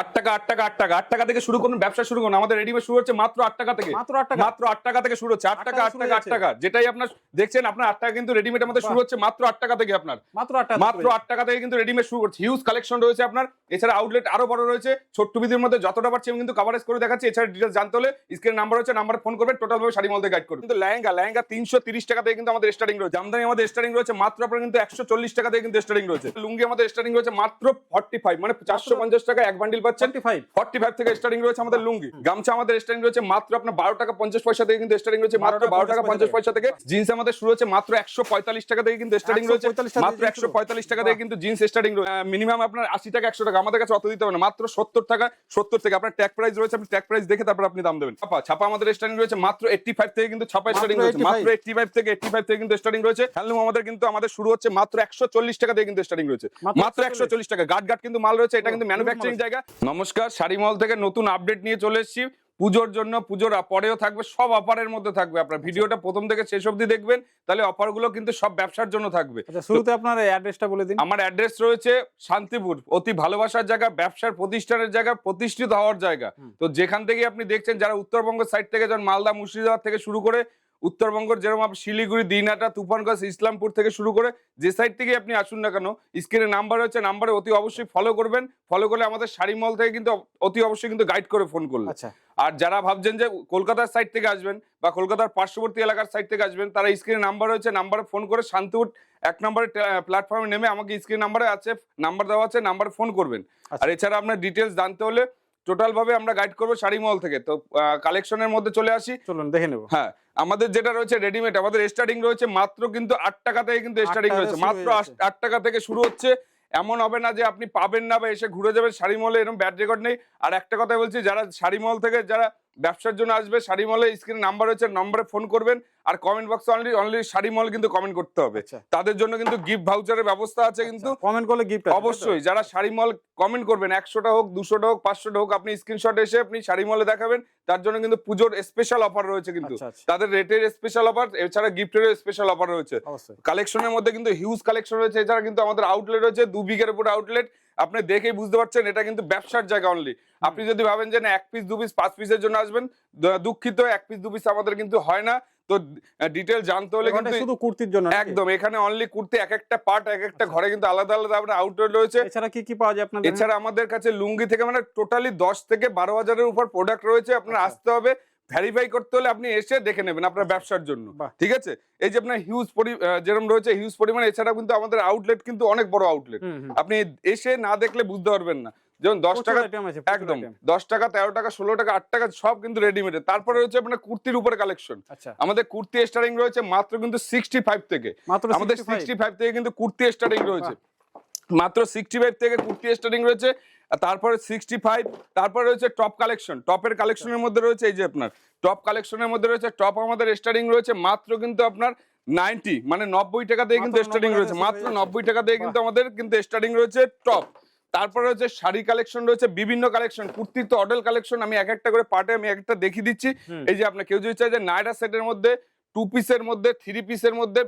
আট টাকা আট টাকা আট টাকা আট টাকা থেকে শুরু করুন ব্যবসা শুরু করুন। আমাদের রেডিমেড শুরু হচ্ছে মাত্র আট টাকা থেকে। মাত্র আট টাকা। মাত্র আট টাকা থেকে শুরু হচ্ছে আট টাকা আট টাকা আট টাকা। যেটাই আপনার দেখছেন আপনার আট টাকা কিন্তু রেডিমেড আমাদের শুরু হচ্ছে মাত্র আট টাকা থেকে আপনার। মাত্র আট টাকা মাত্র আট টাকা থেকে কিন্তু রেডিমেড শুরু করছে হিউজ কালেকশন রয়েছে আপনার। এছাড়া আউটলেট আরও বড় রয়েছে। ছোট্ট বিধির মধ্যে যতটা পারছি আমি কিন্তু কাভারেজ করে দেখাচ্ছি। এছাড়া ডিটেলস জানতে হলে স্ক্রিন নাম্বার হচ্ছে নাম্বার ফোন করবেন টোটাল ভাবে শাড়ি মলতে গাইড করবেন কিন্তু লেহেঙ্গা লেহেঙ্গা তিনশো তিরিশ টাকা থেকে কিন্তু আমাদের স্টার্টিং রয়েছে। জামদানি আমাদের স্টার্টিং রয়েছে মাত্র আপনার কিন্তু একশো চল্লিশ টাকা থেকে কিন্তু স্টার্টিং রয়েছে। লুঙ্গি আমাদের স্টার্টিং রয়েছে মাত্র ফর্টি ফাইভ মানে চারশো পঞ্চাশ টাকা এক বান্ডিল পাচ্ছেন? ফর্টি ফাইভ থেকে স্টার্টিং রয়েছে আমাদের লুঙ্গি। গামছা আমাদের স্টার্টিং রয়েছে মাত্র আপনার বারো টাকা পঞ্চাশ পয়সা থেকে কিন্তু স্টার্টিং রয়েছে মাত্র বারো টাকা পঞ্চাশ পয়সা থেকে। জিন্স আমাদের শুরু হচ্ছে মাত্র একশো পঁয়তাল্লিশ টাকা থেকে কিন্তু স্টার্টিং রয়েছে। মাত্র একশো পঁয়তাল্লিশ টাকা থেকে কিন্তু জিন্স স্টার্টিং রয়েছে। মিনিমাম আপনার আশি টাকা একশো টাকা। আমাদের কাছে অত দিতে হবে না। মাত্র সত্তর টাকা সত্তর থেকে। আপনার ট্যাগ প্রাইস রয়েছে আপনি ট্যাগ প্রাইস দেখে তারপর আপনি দাম দেবেন। ছাপা ছাপা আমাদের স্টার্টিং রয়েছে মাত্র এইটটি ফাইভ থেকে কিন্তু ছাপা স্টার্টিং রয়েছে। মাত্র এইটটি ফাইভ থেকে এইটটি ফাইভ থেকে কিন্তু স্টার্টিং রয়েছে। হ্যান্ডলুম আমাদের কিন্তু আমাদের শুরু হচ্ছে মাত্র একশো চল্লিশ টাকা থেকে কিন্তু স্টার্টিং রয়েছে। মাত্র একশো চল্লিশ টাকা। গাট গাট কিন্তু মাল রয়েছে। এটা কিন্তু ম্যানুফ্যাকচারিং ভালো। জায়গা। নমস্কার শাড়ি মল থেকে নতুন আপডেট নিয়ে চলে এসেছি। পুজোর জন্য পুজোর পরেও থাকবে সব অফারের মধ্যে থাকবে। আপনার ভিডিওটা প্রথম থেকে শেষ অবধি দেখবেন তাহলে অফারগুলো কিন্তু সব ব্যবসার জন্য থাকবে। আচ্ছা শুরুতে আপনার অ্যাড্রেসটা বলে দিন। আমার অ্যাড্রেস রয়েছে শান্তিপুর অতি ভালোবাসার জায়গা ব্যবসার প্রতিষ্ঠানের জায়গা প্রতিষ্ঠিত হওয়ার জায়গা। তো যেখান থেকে আপনি দেখছেন যারা উত্তরবঙ্গ সাইড থেকে যেমন মালদা মুর্শিদাবাদ থেকে শুরু করে উত্তরবঙ্গের যেরকম শিলিগুড়ি দিনহাটা তুফানগঞ্জ ইসলামপুর থেকে শুরু করে যে সাইড থেকে আপনি আসুন না কেন স্ক্রিনে নাম্বার হচ্ছে নাম্বারে অতি অবশ্যই ফলো করবেন। ফলো করলে আমাদের শাড়ি মল থেকে কিন্তু অতি অবশ্যই কিন্তু গাইড করে ফোন করলে। আচ্ছা। আর যারা ভাবছেন যে কলকাতার সাইড থেকে আসবেন বা কলকাতার পার্শ্ববর্তী এলাকার সাইড থেকে আসবেন তারা স্ক্রিনে নাম্বার রয়েছে নাম্বারে ফোন করে শান্তিপুর এক নম্বরে প্ল্যাটফর্মে নেমে আমাকে স্ক্রিন নাম্বারে আছে নাম্বার দেওয়া আছে নাম্বারে ফোন করবেন। আচ্ছা। আর এছাড়া আপনার ডিটেলস জানতে হলে টোটাল ভাবে আমরা গাইড করব শাড়ি মল থেকে। তো কালেকশনের মধ্যে চলে আসি। চলুন দেখে নেব। হ্যাঁ আমাদের যেটা রয়েছে রেডিমেড আমাদের স্টার্টিং রয়েছে মাত্র কিন্তু আট টাকা থেকে কিন্তু স্টার্টিং রয়েছে। মাত্র আট- টাকা থেকে শুরু হচ্ছে। এমন হবে না যে আপনি পাবেন না বা এসে ঘুরে যাবেন শাড়ি মলে এরকম ব্যাড রেকর্ড নেই। আর একটা কথা বলছি যারা শাড়ি মল থেকে যারা ব্যবসার জন্য আসবে শাড়ি মলে স্ক্রিনে নাম্বার রয়েছে নম্বরে ফোন করবেন আর কমেন্ট বক্সে অনলি অনলি শাড়ি মল কিন্তু কমেন্ট করতে হবে। আচ্ছা। তাদের জন্য কিন্তু গিফট ভাউচারের ব্যবস্থা আছে কিন্তু কমেন্ট করলে গিফট অবশ্যই যারা শাড়ি মল কমেন্ট করবেন একশোটা হোক দুশোটা হোক পাঁচশোটা হোক আপনি স্ক্রিনশট এসে আপনি শাড়ি মলে দেখাবেন তার জন্য কিন্তু পুজোর স্পেশাল অফার রয়েছে কিন্তু। আচ্ছা আচ্ছা। তাদের রেটের স্পেশাল অফার এছাড়া গিফটের স্পেশাল অফার রয়েছে। কালেকশনের মধ্যে কিন্তু হিউজ কালেকশন রয়েছে এছাড়া কিন্তু আমাদের আউটলেট রয়েছে দু বিঘের উপর আউটলেট আপনি দেখেই বুঝতে পারছেন এটা কিন্তু ব্যবসার জায়গা অনলি আপনি যদি ভাবেন যে না এক পিস দু পিস পাঁচ পিসের জন্য আসবেন দুঃখিত এক পিস দু পিস আমাদের কিন্তু হয় না। তো ডিটেল জানতে হলে কিন্তু শুধু কুর্তির জন্য একদম এখানে অনলি কুর্তি এক একটা পার্ট এক একটা ঘরে কিন্তু আলাদা আলাদা আপনার আউটলেট রয়েছে। এছাড়া কি কি পাওয়া যায় আপনাদের? এছাড়া আমাদের কাছে লুঙ্গি থেকে মানে টোটালি দশ থেকে বারো হাজারের উপর প্রোডাক্ট রয়েছে আপনার আচ্ছা। আসতে হবে। ভেরিফাই করতে হলে আপনি এসে দেখে নেবেন আপনার ব্যবসার জন্য। ঠিক আছে? এই যে আপনার হিউজ যেরকম রয়েছে হিউজ পরিমাণ এছাড়া কিন্তু আমাদের আউটলেট কিন্তু অনেক বড় আউটলেট। আপনি এসে না দেখলে বুঝতে পারবেন না। যেমন দশ টাকা একদম দশ টাকা তেরো টাকা ষোলো টাকা আট টাকা সব কিন্তু রেডিমেড তারপরে রয়েছে আপনার কুর্তির উপরে কালেকশন আচ্ছা। আমাদের কুর্তি স্টার্টিং রয়েছে মাত্র কিন্তু সিক্সটি ফাইভ থেকে আমাদের সিক্সটি ফাইভ থেকে কিন্তু কুর্তি স্টার্টিং রয়েছে। মাত্র সিক্সটি ফাইভ থেকে কুর্তি স্টার্টিং রয়েছে তারপরে সিক্সটি ফাইভ তারপরে রয়েছে টপ কালেকশন টপের কালেকশনের মধ্যে রয়েছে এই যে আপনার টপ কালেকশনের মধ্যে রয়েছে টপ আমাদের স্টার্টিং রয়েছে মাত্র কিন্তু আপনার নাইনটি মানে নব্বই টাকা দিয়ে কিন্তু স্টার্টিং রয়েছে মাত্র নব্বই টাকা দিয়ে কিন্তু আমাদের কিন্তু স্টার্টিং রয়েছে টপ তারপরে রয়েছে শাড়ি কালেকশন রয়েছে বিভিন্ন কালেকশন কুর্তির তো অডেল কালেকশন আমি এক একটা করে পার্টে আমি এক একটা দেখিয়ে দিচ্ছি। এই যে আপনার কেউ যদি চাই যে নাইরা সেটের মধ্যে টু পিসের মধ্যে থ্রি পিসের মধ্যে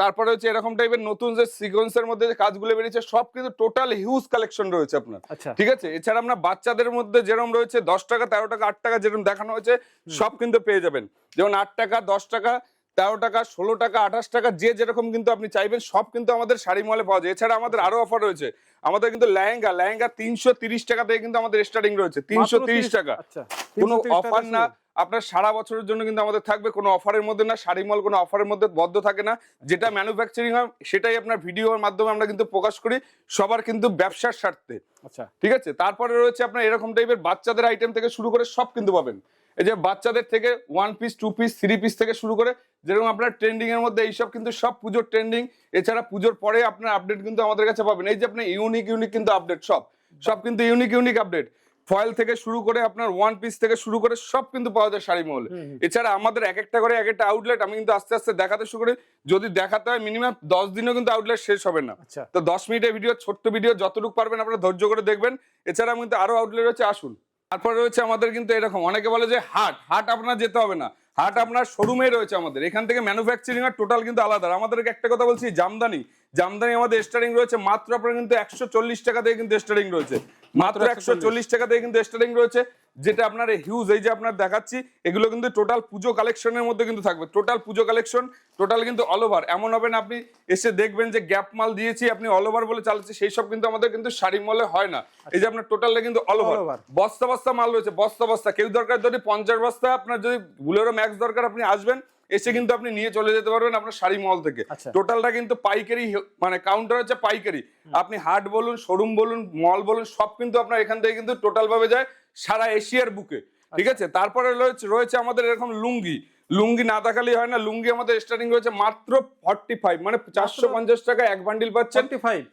তারপরে হচ্ছে এরকম টাইপের নতুন যে সিকোয়েন্সের মধ্যে যে কাজগুলো বেরিয়েছে সব কিন্তু টোটাল হিউজ কালেকশন রয়েছে আপনার। আচ্ছা। ঠিক আছে? এছাড়া আপনার বাচ্চাদের মধ্যে যেরকম রয়েছে দশ টাকা তেরো টাকা আট টাকা যেরকম দেখানো হয়েছে সব কিন্তু পেয়ে যাবেন। যেমন আট টাকা দশ টাকা তেরো টাকা ষোলো টাকা আঠাশ টাকা যে যেরকম কিন্তু আপনি চাইবেন সব কিন্তু আমাদের শাড়ি মলে পাওয়া যায়। এছাড়া আমাদের আরও অফার রয়েছে। আমাদের কিন্তু লেহেঙ্গা লেহেঙ্গা তিনশো তিরিশ টাকা থেকে কিন্তু আমাদের স্টার্টিং রয়েছে। তিনশো তিরিশ টাকা। আচ্ছা কোনো অফার না। আপনার সারা বছরের জন্য কিন্তু আমাদের থাকবে কোনো অফারের মধ্যে না শাড়ি মল কোনো অফারের মধ্যে বদ্ধ থাকে না। যেটা ম্যানুফ্যাকচারিং হয় সেটাই আপনার ভিডিওর মাধ্যমে আমরা কিন্তু প্রকাশ করি সবার কিন্তু ব্যবসার স্বার্থে। আচ্ছা। ঠিক আছে? তারপরে রয়েছে আপনার এরকম টাইপের বাচ্চাদের আইটেম থেকে শুরু করে সব কিন্তু পাবেন। এই যে বাচ্চাদের থেকে one piece two piece three piece থেকে শুরু করে যেরকম আপনার ট্রেন্ডিং এর মধ্যে এইসব কিন্তু সব পুজোর ট্রেন্ডিং এছাড়া পুজোর পরে আপনার আপডেট কিন্তু আমাদের কাছে পাবেন। এই যে আপনার ইউনিক ইউনিক কিন্তু আপডেট সব। সব কিন্তু ইউনিক ইউনিক আপডেট ফয়েল থেকে শুরু করে আপনার ওয়ান পিস থেকে শুরু করে সব কিন্তু পাওয়া যায় শাড়ি মহলে। এছাড়া আমাদের এক একটা করে এক একটা আউটলেট আমি কিন্তু আস্তে আস্তে দেখাতে শুরু করি। যদি দেখাতে হয় মিনিমাম দশ দিনও কিন্তু আউটলেট শেষ হবে না। আচ্ছা। তো দশ মিনিটের ভিডিও ছোট্ট ভিডিও যতটুকু পারবেন আপনারা ধৈর্য করে দেখবেন। এছাড়া আমি কিন্তু আরও আউটলেট রয়েছে আসুন। তারপর রয়েছে আমাদের কিন্তু এরকম অনেকে বলে যে হাট হাট আপনার যেতে হবে না। হাট আপনার শোরুমে রয়েছে আমাদের। এখান থেকে ম্যানুফ্যাকচারিং আর টোটাল কিন্তু আলাদা। আমাদের একটা কথা বলছি জামদানি। জামদানি আমাদের স্টারিং রয়েছে মাত্র আপনার কিন্তু একশো চল্লিশ টাকা থেকে কিন্তু স্টারিং রয়েছে। মাত্র একশো চল্লিশ টাকা থেকে কিন্তু স্টার্টিং রয়েছে যেটা আপনার হিউজ এই যে আপনার দেখাচ্ছি এগুলো কিন্তু টোটাল পুজো কালেকশনের মধ্যে কিন্তু থাকবে। টোটাল পুজো কালেকশন টোটাল কিন্তু অল ওভার এমন হবে না আপনি এসে দেখবেন যে গ্যাপ মাল দিয়েছি আপনি অল ওভার বলে চালাচ্ছি সেই সব কিন্তু আমাদের কিন্তু শাড়ি মলে হয় না। এই যে আপনার টোটালে কিন্তু অল ওভার বস্তা বস্তা মাল রয়েছে বস্তা বস্তা। কেউ দরকার যদি পঞ্চাশ বস্তা আপনার যদি বুলেরো ম্যাক্স দরকার আপনি আসবেন এসে কিন্তু আপনি নিয়ে চলে যেতে পারবেন আপনার শাড়ি মল থেকে। আচ্ছা। টোটালটা কিন্তু পাইকারি মানে কাউন্টার হচ্ছে পাইকারি। আপনি হাট বলুন শোরুম বলুন মল বলুন সব কিন্তু আপনার এখান থেকে কিন্তু টোটাল ভাবে যায় সারা এশিয়ার বুকে। ঠিক আছে? তারপরে রয়েছে রয়েছে আমাদের এরকম লুঙ্গি। লুঙ্গি না দেখালেই হয় না লুঙ্গি আমাদের স্টার্টিং রয়েছে মাত্র ফর্টি ফাইভ মানে চারশো পঞ্চাশ টাকা এক বান্ডিল পাচ্ছেন।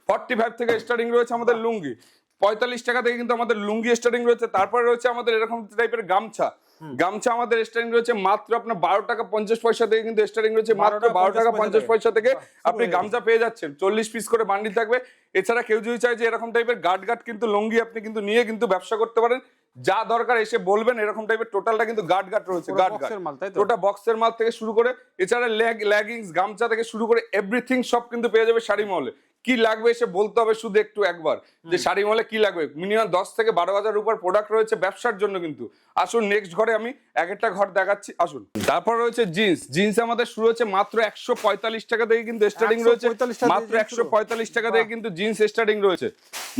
ফর্টি ফাইভ থেকে স্টার্টিং রয়েছে আমাদের লুঙ্গি। পঁয়তাল্লিশ টাকা থেকে কিন্তু আমাদের লুঙ্গি স্টার্টিং রয়েছে। তারপরে রয়েছে আমাদের এরকম টাইপের গামছা। গামছা আমাদের স্টার্টিং রয়েছে মাত্র আপনার বারো টাকা পঞ্চাশ পয়সা থেকে কিন্তু স্টার্টিং রয়েছে মাত্র বারো টাকা পঞ্চাশ পয়সা থেকে আপনি গামছা পেয়ে যাচ্ছেন। চল্লিশ পিস করে বান্ডিল থাকবে। এছাড়া কেউ যদি চায় যে এরকম টাইপের গার্ড গার্ড কিন্তু লুঙ্গি আপনি কিন্তু নিয়ে কিন্তু ব্যবসা করতে পারেন। যা দরকার এসে বলবেন এরকম টাইপের টোটালটা কিন্তু গার্ড গার্ড রয়েছে গার্ড মাল, তাই গার্ড ওটা বক্সের মাল থেকে শুরু করে এছাড়া লেগ লেগিংস গামছা থেকে শুরু করে এভরিথিং সব কিন্তু পেয়ে যাবে শাড়ি মহলে। কি লাগবে এসে বলতে হবে শুধু একটু একবার যে শাড়ি মহলে কি লাগবে? মিনিমাম দশ থেকে বারো হাজার উপর প্রোডাক্ট রয়েছে ব্যবসার জন্য কিন্তু। আসুন নেক্সট ঘরে আমি এক একটা ঘর দেখাচ্ছি আসুন। তারপর রয়েছে জিন্স জিন্স আমাদের শুরু হচ্ছে মাত্র একশো পঁয়তাল্লিশ টাকা থেকে কিন্তু স্টার্টিং রয়েছে। মাত্র একশো পঁয়তাল্লিশ টাকা থেকে কিন্তু জিন্স স্টার্টিং রয়েছে।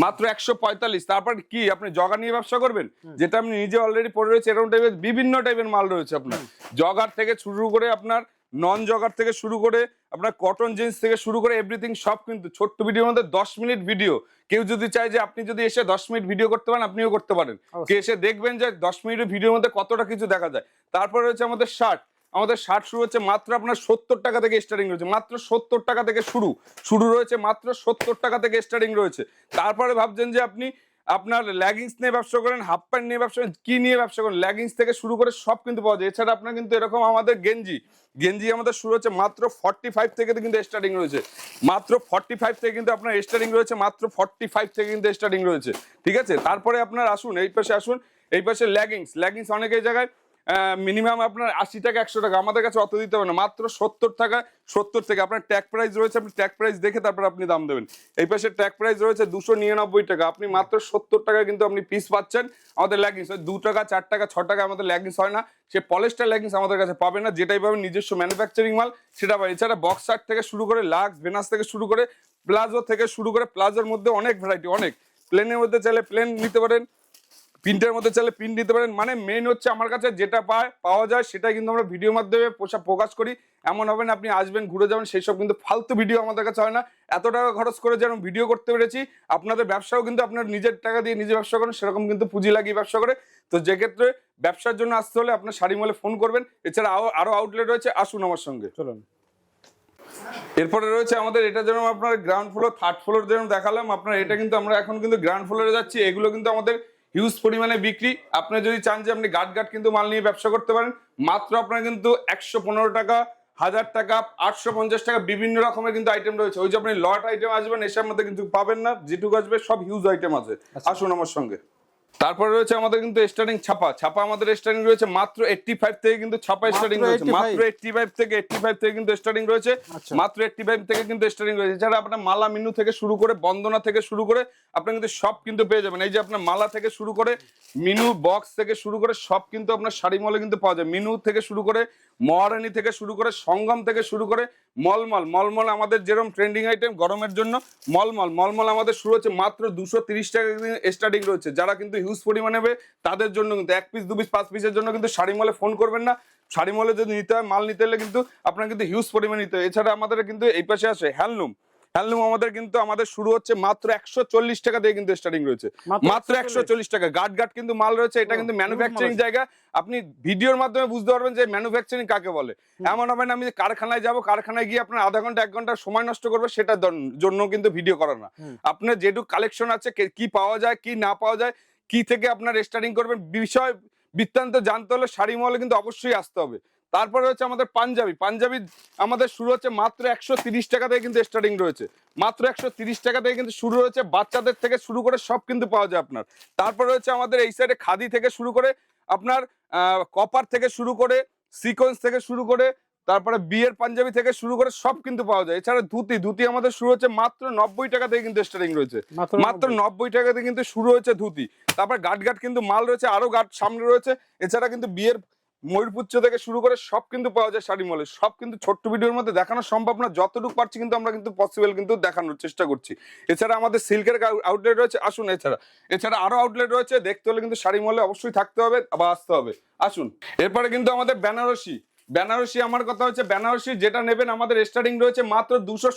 মাত্র একশো পঁয়তাল্লিশ। তারপর কি? আপনি জগা নিয়ে ব্যবসা করবেন? যেটা আপনি নিজে অলরেডি পরে রয়েছে এরকম টাইপের বিভিন্ন টাইপের মাল রয়েছে আপনার। জগার থেকে শুরু করে আপনার নন জগার থেকে শুরু করে আপনার কটন জিন্স থেকে শুরু করে এভরিথিং সব কিন্তু ছোট্ট ভিডিওর মধ্যে দশ মিনিট ভিডিও কেউ যদি চায় যে আপনি যদি এসে দশ মিনিট ভিডিও করতে পারেন আপনিও করতে পারেন। কে এসে দেখবেন যে দশ মিনিটের ভিডিওর মধ্যে কতটা কিছু দেখা যায়। তারপরে রয়েছে আমাদের শার্ট আমাদের শার্ট শুরু হচ্ছে মাত্র আপনার সত্তর টাকা থেকে স্টার্টিং রয়েছে। মাত্র সত্তর টাকা থেকে শুরু। শুরু রয়েছে মাত্র সত্তর টাকা থেকে স্টার্টিং রয়েছে। তারপরে ভাবছেন যে আপনি আপনার ল্যাগিংস নিয়ে ব্যবসা করেন হাফ প্যান্ট নিয়ে ব্যবসা করেন, কি নিয়ে ব্যবসা করেন ল্যাগিংস থেকে শুরু করে সব কিন্তু পাওয়া যায়। এছাড়া আপনার কিন্তু এরকম আমাদের গেঞ্জি গেঞ্জি আমাদের শুরু হচ্ছে মাত্র ফর্টি ফাইভ থেকে কিন্তু স্টার্টিং রয়েছে। মাত্র ফর্টি ফাইভ থেকে কিন্তু আপনার স্টার্টিং রয়েছে, মাত্র ফর্টি ফাইভ থেকে কিন্তু স্টার্টিং রয়েছে। ঠিক আছে? তারপরে আপনার আসুন, এই পাশে আসুন, এই পাশে ল্যাগিংস ল্যাগিংস অনেক জায়গায় মিনিমাম আপনার আশি টাকা, একশো টাকা। আমাদের কাছে অত দিতে হবে না। মাত্র সত্তর টাকা, সত্তর থেকে আপনার ট্যাগ প্রাইস রয়েছে, আপনি ট্যাগ প্রাইস দেখে তারপর আপনি দাম দেবেন। এই পাশে ট্যাগ প্রাইস রয়েছে দুশো নিরানব্বই টাকা। আপনি মাত্র সত্তর টাকা কিন্তু আপনি পিস পাচ্ছেন। আমাদের ল্যাগিংস দু টাকা, চার টাকা, ছ টাকা আমাদের ল্যাগিংস হয় না। সে পলেস্টার ল্যাগিংস আমাদের কাছে পাবে না। যেটাই পাবেন নিজস্ব ম্যানুফ্যাকচারিং মাল, সেটা পাবে এছাড়া বক্স শার্ট থেকে শুরু করে লাক্স ভেনাস থেকে শুরু করে প্লাজো থেকে শুরু করে প্লাজোর মধ্যে অনেক ভ্যারাইটি অনেক। প্লেনের মধ্যে চাইলে প্লেন নিতে পারেন। প্রিন্টের মধ্যে চাইলে প্রিন্ট দিতে পারেন। মানে মেন হচ্ছে আমার কাছে যেটা পায় পাওয়া যায় সেটা কিন্তু আমরা ভিডিওর মাধ্যমে পোষা প্রকাশ করি। এমন হবে না আপনি আসবেন ঘুরে যাবেন সেই সব কিন্তু ফালতু ভিডিও আমাদের কাছে হয় না। এত টাকা খরচ করে যেন ভিডিও করতে পেরেছি আপনাদের ব্যবসাও কিন্তু আপনার নিজের টাকা দিয়ে নিজে ব্যবসা করেন সেরকম কিন্তু পুঁজি লাগিয়ে ব্যবসা করে। তো যে ক্ষেত্রে ব্যবসার জন্য আসতে হলে আপনার শাড়ি মলে ফোন করবেন। এছাড়া আরো- আরও আউটলেট রয়েছে আসুন আমার সঙ্গে। চলুন। এরপরে রয়েছে আমাদের এটা যেরকম আপনার গ্রাউন্ড ফ্লোর থার্ড ফ্লোর যেরকম দেখালাম আপনার এটা কিন্তু আমরা এখন কিন্তু গ্রাউন্ড ফ্লোরে যাচ্ছি এগুলো কিন্তু আমাদের হিউজ পরিমাণে বিক্রি। আপনি যদি চান যে আপনি গাট গাট কিন্তু মাল নিয়ে ব্যবসা করতে পারেন মাত্র আপনার কিন্তু একশো পনেরো টাকা হাজার টাকা আটশো পঞ্চাশ টাকা বিভিন্ন রকমের কিন্তু আইটেম রয়েছে। ওই যে আপনি লট আইটেম আসবেন এসব মধ্যে কিন্তু পাবেন না যেটুকু আসবে সব হিউজ আইটেম আছে। আসুন আমার সঙ্গে। তারপরে রয়েছে আমাদের কিন্তু স্টার্টিং ছাপা। ছাপা আমাদের স্টার্টিং রয়েছে মাত্র এইটটি ফাইভ থেকে কিন্তু ছাপা স্টার্টিং রয়েছে। মাত্র এইটটি ফাইভ থেকে এইটটি ফাইভ থেকে কিন্তু স্টার্টিং রয়েছে। আচ্ছা। মাত্র এইটটি ফাইভ থেকে কিন্তু স্টার্টিং রয়েছে। এছাড়া আপনার মালা মিনু থেকে শুরু করে বন্দনা থেকে শুরু করে আপনি কিন্তু সব কিন্তু পেয়ে যাবেন। এই যে আপনার মালা থেকে শুরু করে মিনু বক্স থেকে শুরু করে সব কিন্তু আপনার শাড়ি মলে কিন্তু পাওয়া যায়। মিনু থেকে শুরু করে মহারানী থেকে শুরু করে সঙ্গম থেকে শুরু করে মলমল। মলমল আমাদের যেরকম ট্রেন্ডিং আইটেম গরমের জন্য মলমল। মলমল আমাদের শুরু হচ্ছে মাত্র দুশো তিরিশ টাকা স্টার্টিং রয়েছে। যারা কিন্তু হিউজ পরিমাণে নেবে তাদের জন্য কিন্তু এক পিস দু পিস পাঁচ পিসের জন্য কিন্তু শাড়ি মলে ফোন করবেন না। শাড়ি মলে যদি নিতে হয় মাল নিতে হলে কিন্তু আপনার কিন্তু হিউজ পরিমাণে নিতে হয়। এছাড়া আমাদের কিন্তু এই পাশে আসে হ্যান্ডলুম হ্যান্ডলুম আমাদের কিন্তু আমাদের শুরু হচ্ছে মাত্র একশো চল্লিশ টাকা দিয়ে কিন্তু স্টার্টিং রয়েছে। মাত্র একশো চল্লিশ। টাকা। গার্ড গার্ড কিন্তু মাল রয়েছে এটা কিন্তু ম্যানুফ্যাকচারিং জায়গা। আপনি ভিডিওর মাধ্যমে বুঝতে পারবেন যে ম্যানুফ্যাকচারিং কাকে বলে। এমন হবে না আমি কারখানায় যাব কারখানায় গিয়ে আপনার আধা ঘণ্টা এক ঘণ্টা সময় নষ্ট করবে সেটার জন্য কিন্তু ভিডিও করা না। আপনার যেটুকু কালেকশন আছে কি পাওয়া যায় কি না পাওয়া যায় কি থেকে আপনার স্টার্টিং করবেন বিষয় বৃত্তান্ত জানতে হলে শাড়ি মহলে কিন্তু অবশ্যই আসতে হবে। তারপরে হচ্ছে আমাদের পাঞ্জাবি। পাঞ্জাবি আমাদের শুরু হচ্ছে মাত্র একশো তিরিশ টাকা থেকে কিন্তু স্টার্টিং রয়েছে। মাত্র একশো তিরিশ টাকা থেকে কিন্তু শুরু হয়েছে বাচ্চাদের থেকে শুরু করে সব কিন্তু পাওয়া যায় আপনার। তারপরে হচ্ছে আমাদের এই সাইডে খাদি থেকে শুরু করে আপনার কপার থেকে শুরু করে সিকোয়েন্স থেকে শুরু করে তারপরে বিয়ের পাঞ্জাবি থেকে শুরু করে সব কিন্তু পাওয়া যায়। এছাড়া ধুতি ধুতি আমাদের শুরু হচ্ছে মাত্র নব্বই টাকা থেকে কিন্তু স্টার্টিং রয়েছে। মাত্র মাত্র নব্বই টাকা থেকে কিন্তু শুরু হয়েছে ধুতি। তারপর গাট গাট কিন্তু মাল রয়েছে, আরও গাট সামনে রয়েছে। এছাড়া কিন্তু বিয়ের ময়ূরপুচ্ছ থেকে শুরু করে সব কিন্তু পাওয়া যায় শাড়ি মলে। সব কিন্তু ছোট্ট ভিডিওর মধ্যে দেখানো সম্ভব না, যতটুকু পারছি কিন্তু আমরা কিন্তু পসিবল কিন্তু দেখানোর চেষ্টা করছি। এছাড়া আমাদের সিল্কের আউটলেট রয়েছে, আসুন এছাড়া। এছাড়া আরও আউটলেট রয়েছে, দেখতে হলে কিন্তু শাড়ি মলে অবশ্যই থাকতে হবে বা আসতে হবে। আসুন, এরপরে কিন্তু আমাদের বেনারসি। বেনারসি আমার কথা হচ্ছে, বেনারসি যেটা নেবেন, আমাদের স্টার্টিং রয়েছে মাত্র দুশো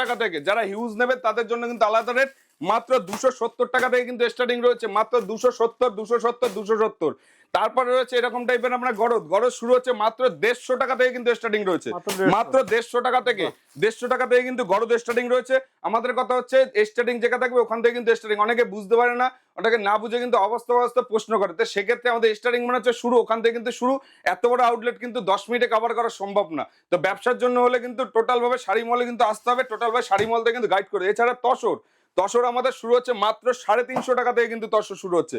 টাকা থেকে। যারা হিউজ নেবে তাদের জন্য কিন্তু আলাদা রেট মাত্র দুশো সত্তর টাকা থেকে কিন্তু স্টার্টিং রয়েছে। মাত্র দুশো সত্তর দুশো সত্তর দুশো সত্তর। তারপরে রয়েছে এরকম টাইপের আপনার গরদ। গরদ শুরু হচ্ছে মাত্র দেড়শো টাকা থেকে কিন্তু স্টার্টিং রয়েছে। মাত্র দেড়শো। টাকা থেকে। দেড়শো টাকা থেকে কিন্তু গরদ স্টার্টিং রয়েছে। আমাদের কথা হচ্ছে স্টার্টিং যেটা থাকবে ওখান থেকে কিন্তু স্টার্টিং অনেকে বুঝতে পারে না ওটাকে না বুঝে কিন্তু অবস্থা অবস্থা প্রশ্ন করে। তো সেক্ষেত্রে আমাদের স্টার্টিং মনে হচ্ছে শুরু ওখান থেকে কিন্তু শুরু। এত বড় আউটলেট কিন্তু দশ মিনিটে কভার করা সম্ভব না। তো ব্যবসার জন্য হলে কিন্তু টোটাল ভাবে শাড়ি মলে কিন্তু আসতে হবে। টোটাল ভাবে শাড়ি মল থেকে কিন্তু গাইড করে। এছাড়া তসর। তসর আমাদের শুরু হচ্ছে মাত্র সাড়ে তিনশো টাকা থেকে কিন্তু তসর শুরু হচ্ছে।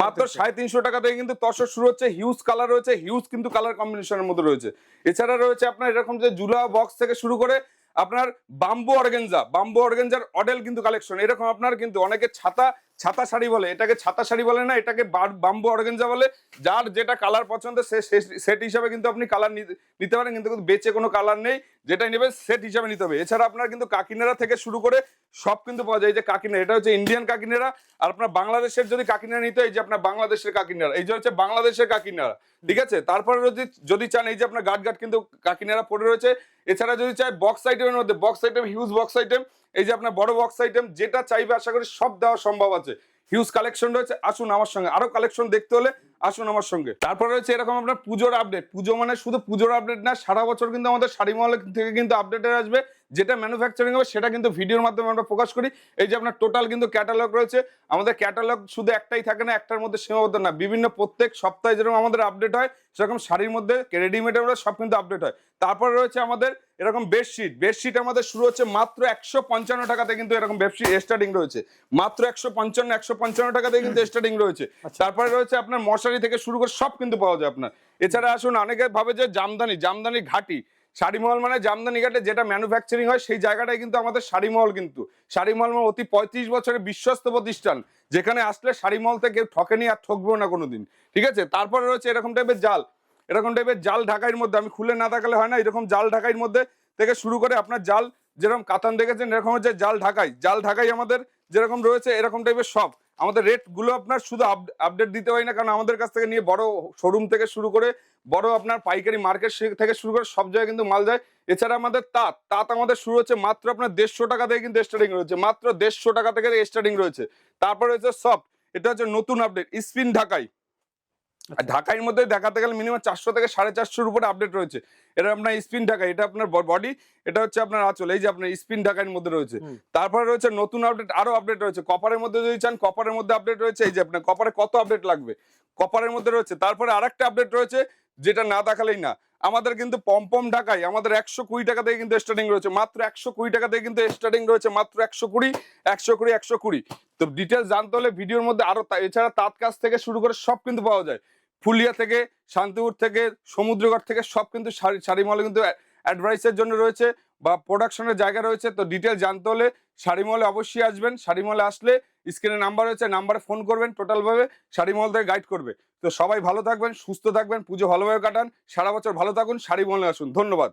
মাত্র সাড়ে তিনশো। টাকা থেকে কিন্তু তসর শুরু হচ্ছে হিউজ কালার রয়েছে হিউজ কিন্তু কালার কম্বিনেশনের মধ্যে রয়েছে। এছাড়া রয়েছে আপনার এরকম যে জুলা বক্স থেকে শুরু করে আপনার বাম্বু অর্গেঞ্জা বাম্বু অর্গেঞ্জার অডেল কিন্তু কালেকশন এরকম আপনার কিন্তু অনেকে ছাতা ছাতা শাড়ি বলে এটাকে ছাতা শাড়ি বলে না এটাকে বাম্বু অর্গেনজা বলে যার যেটা কালার পছন্দ সে সেট হিসাবে কিন্তু আপনি কালার নিতে পারেন কিন্তু কিন্তু বেচে কোনো কালার নেই যেটাই নেবেন সেট হিসাবে নিতে হবে। এছাড়া আপনার কিন্তু কাকিনারা থেকে শুরু করে সব কিন্তু পাওয়া যায় যে কাকিনারা এটা হচ্ছে ইন্ডিয়ান কাকিনারা আর আপনার বাংলাদেশের যদি কাকিনারা নিতে হয়, এই যে আপনার বাংলাদেশের কাকিনারা এই যে হচ্ছে বাংলাদেশের কাকিনারা ঠিক আছে? তারপরে যদি যদি চান এই যে আপনার গাট গাট কিন্তু কাকিনারা পড়ে রয়েছে এছাড়া যদি চাই বক্স আইটেমের মধ্যে box item huge box item এই যে আপনার বড় বক্স আইটেম যেটা চাইবে আশা করি সব দেওয়া সম্ভব আছে। হিউজ কালেকশন রয়েছে, আসুন আমার সঙ্গে। আরও কালেকশন দেখতে হলে আসুন আমার সঙ্গে। তারপরে রয়েছে এরকম আপনার পুজোর আপডেট পুজো মানে শুধু পুজোর আপডেট না, সারা বছর কিন্তু আমাদের শাড়ি মহল থেকে কিন্তু আপডেট আসবে। যেটা ম্যানুফ্যাকচারিং হবে সেটা কিন্তু ভিডিওর মাধ্যমে আমরা প্রকাশ করি। এই যে আপনার টোটাল কিন্তু ক্যাটালগ রয়েছে আমাদের ক্যাটালগ শুধু একটাই থাকে না একটার মধ্যে সীমাবদ্ধ না। বিভিন্ন প্রত্যেক সপ্তাহে যেরকম আমাদের আপডেট হয় সেরকম শাড়ির মধ্যে রেডিমেডের মধ্যে সব কিন্তু আপডেট হয়। তারপরে রয়েছে আমাদের এরকম বেডশিট বেডশিট আমাদের শুরু হচ্ছে মাত্র একশো পঞ্চান্ন টাকাতে কিন্তু এরকম বেডশিট স্টার্টিং রয়েছে। মাত্র একশো পঞ্চান্ন একশো পঞ্চান্ন টাকাতে কিন্তু স্টার্টিং রয়েছে। তারপরে রয়েছে আপনার মশারি থেকে শুরু করে সব কিন্তু পাওয়া যায় আপনার। এছাড়া আসুন অনেকে ভাবে যে জামদানি জামদানি ঘাটি শাড়ি মহল মানে জামদানি ঘাটে যেটা ম্যানুফ্যাকচারিং হয়, সেই জায়গাটাই কিন্তু আমাদের শাড়ি মহল কিন্তু। শাড়ি মহল মানে অতি পঁয়ত্রিশ বছরের বিশ্বস্ত প্রতিষ্ঠান, যেখানে আসলে শাড়ি মহল থেকে ঠকেনি আর ঠকবেও না কোনোদিন। ঠিক আছে? তারপরে রয়েছে এরকম টাইপের জাল। এরকম টাইপের জাল ঢাকাইয়ের মধ্যে, আমি খুলে না দেখালে হয় না, এরকম জাল ঢাকাইয়ের মধ্যে থেকে শুরু করে আপনার জাল, যেরকম কাতান দেখেছেন, এরকম হচ্ছে জাল ঢাকাই। জাল ঢাকাই আমাদের যেরকম রয়েছে, এরকম টাইপের সব। আমাদের রেটগুলো আপনার শুধু আপডেট দিতে হয় না, কারণ আমাদের কাছ থেকে নিয়ে বড় শোরুম থেকে শুরু করে বড় আপনার পাইকারি মার্কেট থেকে শুরু করে সব জায়গায় কিন্তু মাল যায়। এছাড়া আমাদের তাঁত তাঁত আমাদের শুরু হচ্ছে মাত্র আপনার দেড়শো টাকা থেকে কিন্তু স্টার্টিং রয়েছে, মাত্র দেড়শো টাকা থেকে স্টার্টিং রয়েছে। তারপরে রয়েছে সফট এটা হচ্ছে নতুন আপডেট স্পিন ঢাকাই। আর ঢাকার মধ্যে দেখাতে গেলে মিনিমাম চারশো থেকে সাড়ে চারশোর উপরে আপডেট রয়েছে। এটা আপনার স্পিন ঢাকা এটা আপনার বডি এটা হচ্ছে আপনার আঁচল এই যে আপনার স্পিন ঢাকার মধ্যে রয়েছে। তারপরে রয়েছে নতুন আপডেট আরও আপডেট রয়েছে। কপারের মধ্যে যদি চান কপারের মধ্যে আপডেট রয়েছে এই যে আপনার কপারে কত আপডেট লাগবে? কপারের মধ্যে রয়েছে। তারপরে আরেকটা আপডেট রয়েছে যেটা না দেখালেই না। আমাদের কিন্তু পম্পম ঢাকায় আমাদের একশো কুড়ি টাকা থেকে কিন্তু স্টার্টিং রয়েছে। মাত্র একশো কুড়ি টাকা থেকে কিন্তু স্টার্টিং রয়েছে মাত্র একশো কুড়ি একশো কুড়ি একশো কুড়ি। তো ডিটেলস জানতে হলে ভিডিওর মধ্যে আরও এছাড়া তাঁত কাজ থেকে শুরু করে সব কিন্তু পাওয়া যায়। ফুলিয়া থেকে, শান্তিপুর থেকে, সমুদ্রগড় থেকে সব কিন্তু শাড়ি শাড়ি মলে কিন্তু অ্যাডভাইসের জন্য রয়েছে বা প্রোডাকশনের জায়গা রয়েছে। তো ডিটেল জানতে হলে শাড়ি মলে অবশ্যই আসবেন। শাড়ি মলে আসলে স্ক্রিনে নাম্বার রয়েছে, নাম্বারে ফোন করবেন টোটালভাবে, শাড়ি মল থেকে গাইড করবে। তো সবাই ভালো থাকবেন, সুস্থ থাকবেন, পুজো ভালোভাবে কাটান, সারা বছর ভালো থাকুন, শাড়ি মলে আসুন। ধন্যবাদ।